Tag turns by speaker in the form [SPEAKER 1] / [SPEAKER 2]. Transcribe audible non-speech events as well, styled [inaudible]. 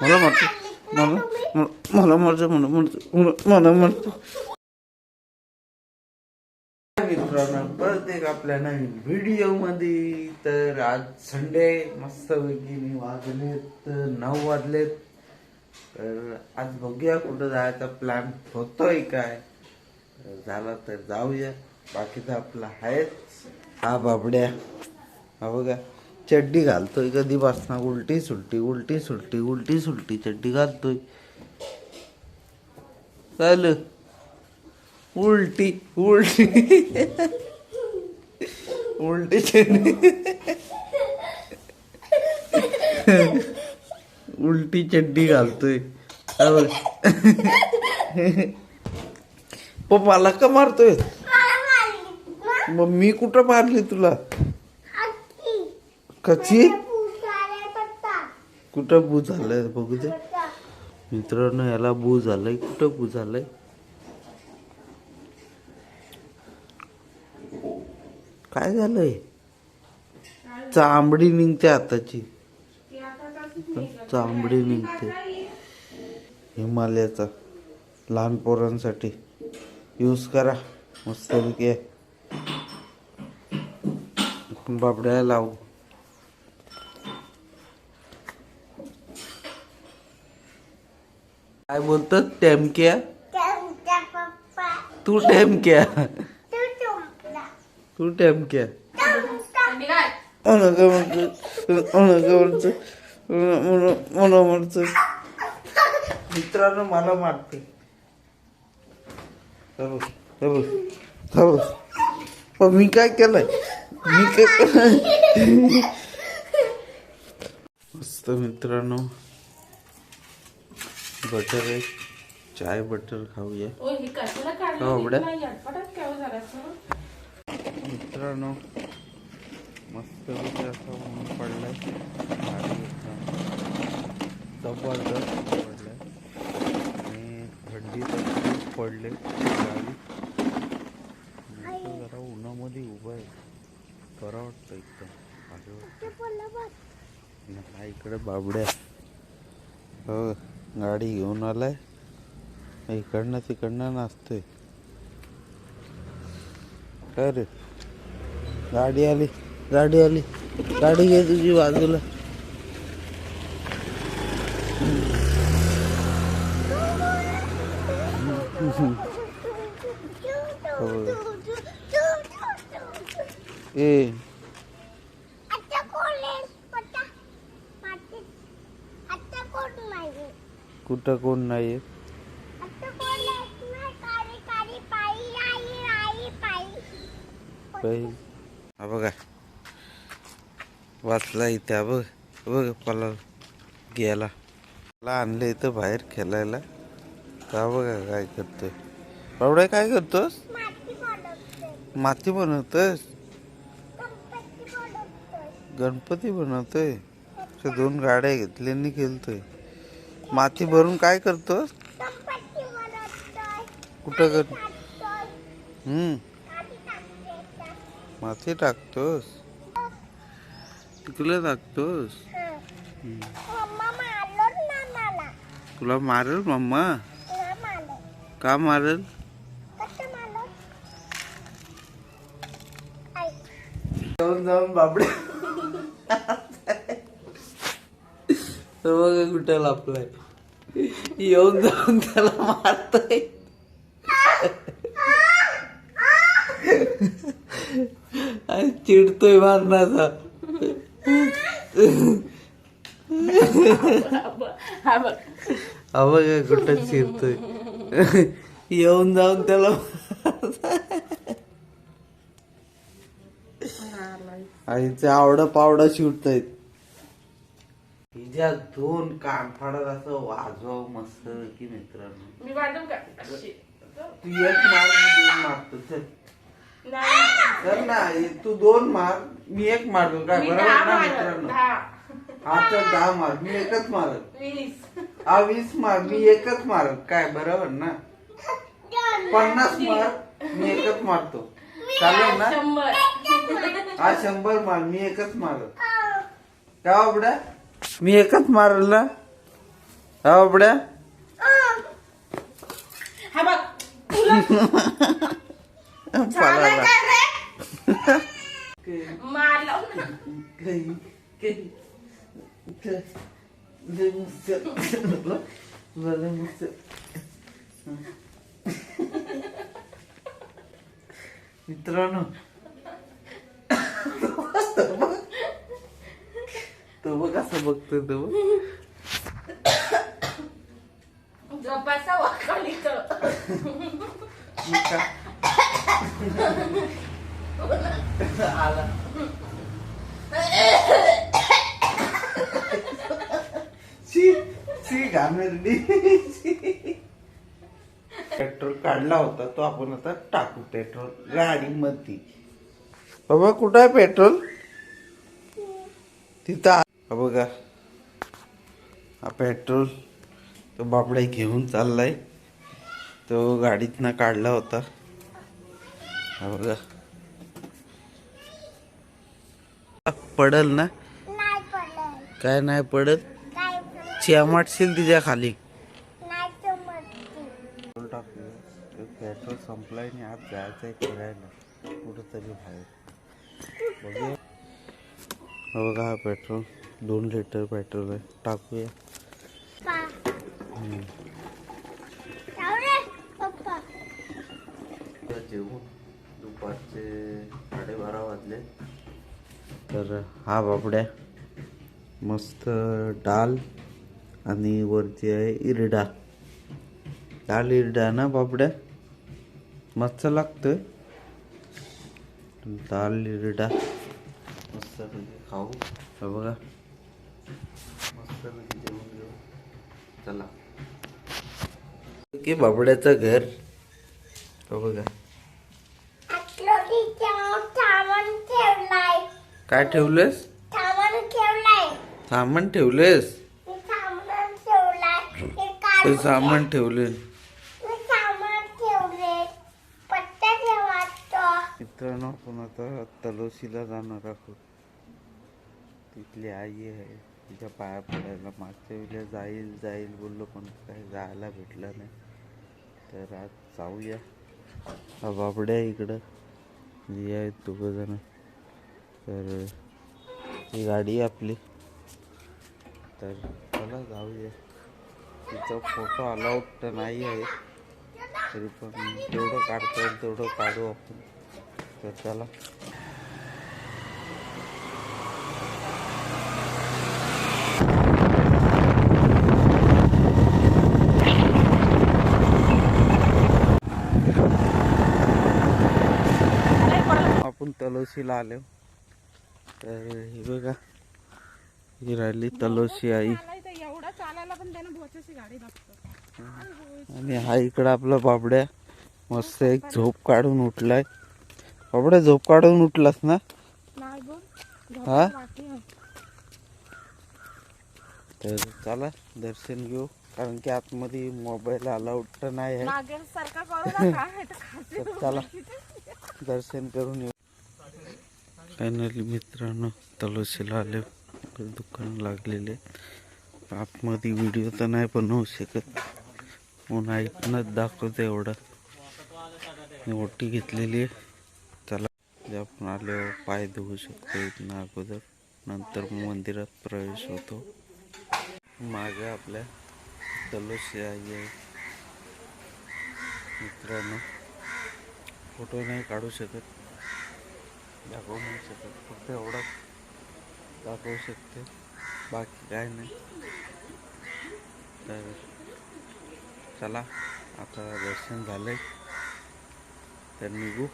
[SPEAKER 1] मला मारतो मला मला मारतो मला मारतो मला मारतो मित्रांनो परत एक आपल्या नवीन व्हिडिओमध्ये तर आज संडे मस्त पैकी मी वाजलेत नऊ वाजलेत तर आज बघूया कुठं जायचा प्लॅन होतोय काय झाला तर जाऊया बाकीचं आपलं आहेच हा बाबड्या. हा बघा चड्डी घालतोय कधीपासून. उलटी सुलटी उलटी सुलटी उलटी सुलटी चड्डी घालतोय. चाल. उलटी उलटी. उलटी चड्डी. उलटी चड्डी घालतोय. हा बघ. का मारतोय. मग मी कुठं मारली तुला? कची कुठं बू झालंय बघू दे. मित्रांनो याला बू झालंय. कुठं बू झालंय? काय झालंय? चांबडी निघते हाताची चांबडी निघते. हिमालयाचा. लहान पोरांसाठी. यूज करा. मस्तपैकी आहे बाबड्याला लावू. काय बोलतात टेमक्या? तू टेमक्या. तू टेमक्या. अनग म्हणतो अनग म्हणतो मला म्हणतो मित्रांनो मला मारते. मी काय केलंय? मी मस्त मित्रांनो बटर आहे. चाय बटर खाऊया.
[SPEAKER 2] ओ हे
[SPEAKER 1] हो, मित्रांनो मस्त असं ऊन पडलंय. आणि जबरदस्त पडलंय. आणि थंडी तर खूप पडले. इकडे बाबड्या. हो गाडी घेऊन आलाय. इकडनं तिकडनं नाचतोय. काय रे? गाडी आली गाडी आली. गाडी घे तुझी बाजूला. [laughs] ए कुठं कोण नाही हा बघा. वाचला इथे हा बघ. हा बघ पला गेला. मला आणलं इथं बाहेर खेळायला. का बघा काय करतोय? बाबड्या काय करतोस? माती बनवतोस? गणपती बनवतोय. अशा दोन गाड्या घेतल्याने खेळतोय. माती भरून काय करतोस? कुठं कर हम्म. माती टाकतोस? तिकडे टाकतोस? तुला मारेल मम्मा? का मारेल? जाऊन जाऊन बाबडे तर बघा कुठं लापलाय. येऊन जाऊन त्याला मारतोय. आणि चिडतोय मारण्याचा
[SPEAKER 2] हा बघ.
[SPEAKER 1] बघा कुठं चिरतोय येऊन जाऊन त्याला आईचे आवडा पावडा शिवतायत हिच्या दोन कानफाडात असं वाजव मस्त की मित्रांनो.
[SPEAKER 2] मी वाटून का? अशी.
[SPEAKER 1] तू एक मार मी दोन मारतो. चल.
[SPEAKER 2] नाही.
[SPEAKER 1] चल ना हे तू दोन मार मी एक मारतो. काय
[SPEAKER 2] मी
[SPEAKER 1] बरोबर ना
[SPEAKER 2] मारलं,
[SPEAKER 1] मित्रांनो?
[SPEAKER 2] दहा.
[SPEAKER 1] हा तर दहा मार मी एकच मारत.
[SPEAKER 2] वीस.
[SPEAKER 1] हा वीस मार मी एकच मारत. काय बरोबर ना? पन्नास मार मी एकच मारतो. चालेल ना?
[SPEAKER 2] शंभर.
[SPEAKER 1] हा शंभर मार मी एकच मारल का बाबड्या मी एकच मारल.
[SPEAKER 2] हा बघ. झालं. काय रे? [laughs] मारलं. ना.
[SPEAKER 1] लय मस्त. मित्रांनो. [laughs] तो बघ कसं बघतोय तो आला. शी शी पेट्रोल काढला होता तो आपण आता टाकू पेट्रोल. गाडीमध्ये बाबा कुठं आहे पेट्रोल? तिथं बघा. हा पेट्रोल तो बाबडा घेऊन चाललाय. तो गाडीतनं काढला होता. हा बघा. पडल ना? काय नाही पडत
[SPEAKER 3] काय
[SPEAKER 1] चियामाटशील तिच्या खाली. पेट्रोल टाकलं. पेट्रोल संपलाय आणि आज जायचंय फिरायला. कुठंतरी बाहेर. बघूया. बघा हा पेट्रोल. दोन लिटर पेट्रोल आहे. टाकूया. जेवून दुपारचे साडेबारा वाजले. तर हा बाबड्या मस्त डाल आणि वरती आहे इरडा. डाल इरडा ना बाबड्या? मस्त लागतोय. डाल इरडा. मस्त खाऊ. हे बघा मस्त जेवून घेऊ चला की बाबड्याचं घर. हो बघा. काय ठेवलेस
[SPEAKER 3] सामान
[SPEAKER 1] सामान ठेवलेस
[SPEAKER 3] सामान
[SPEAKER 1] ते सामान ठेवले मित्रांनो आपण आता तलोशीला जाणार आहोत. तिथली आई आहे. तिच्या पाया पडायला. मागच्या वेळेला जाईल जाईल बोललो पण काही जायला भेटलं नाही. तर आज जाऊया. हा बाबड्या इकडं. जी आहेत दोघं तर ही गाडी आपली. तर चला जाऊया. तिचा फोटो अलाउड तर नाही आहे. तरी पण जेवढं काढता येईल तेवढं काढू आपण. तर चला. तर हे बघा ही राहिली तलोशी आई।
[SPEAKER 2] एवढा चालायला पण त्यानं भोच्याची गाडी लागतो
[SPEAKER 1] आणि हा इकडं आपला बाबड्या मस्त एक झोप काढून उठलाय. बाबड्या झोप काढून उठलास ना? हा? तर चला दर्शन घेऊ. कारण की आतमध्ये मोबाईल अलाउड तर नाही आहे.
[SPEAKER 2] करू [laughs]
[SPEAKER 1] तर चला दर्शन करून येऊ. फायनली मित्रांनो तलोशीला आले. दुकान लागलेले. आतमध्ये व्हिडिओ तर नाही बनवू शकत. म्हणून ऐकूनच दाखवते एवढं. ओटी घेतलेली आहे. चला जे आपण आल्यावर पाय धुवू शकतो इथनं अगोदर. नंतर मंदिरात प्रवेश होतो. मागे आपल्या तलोशी आई आहे. मित्रांनो फोटो नाही काढू शकत. दाखवू नाही शकत. फक्त एवढाच दाखवू शकते. बाकी काय नाही. तर चला आता दर्शन झालं तर निघू.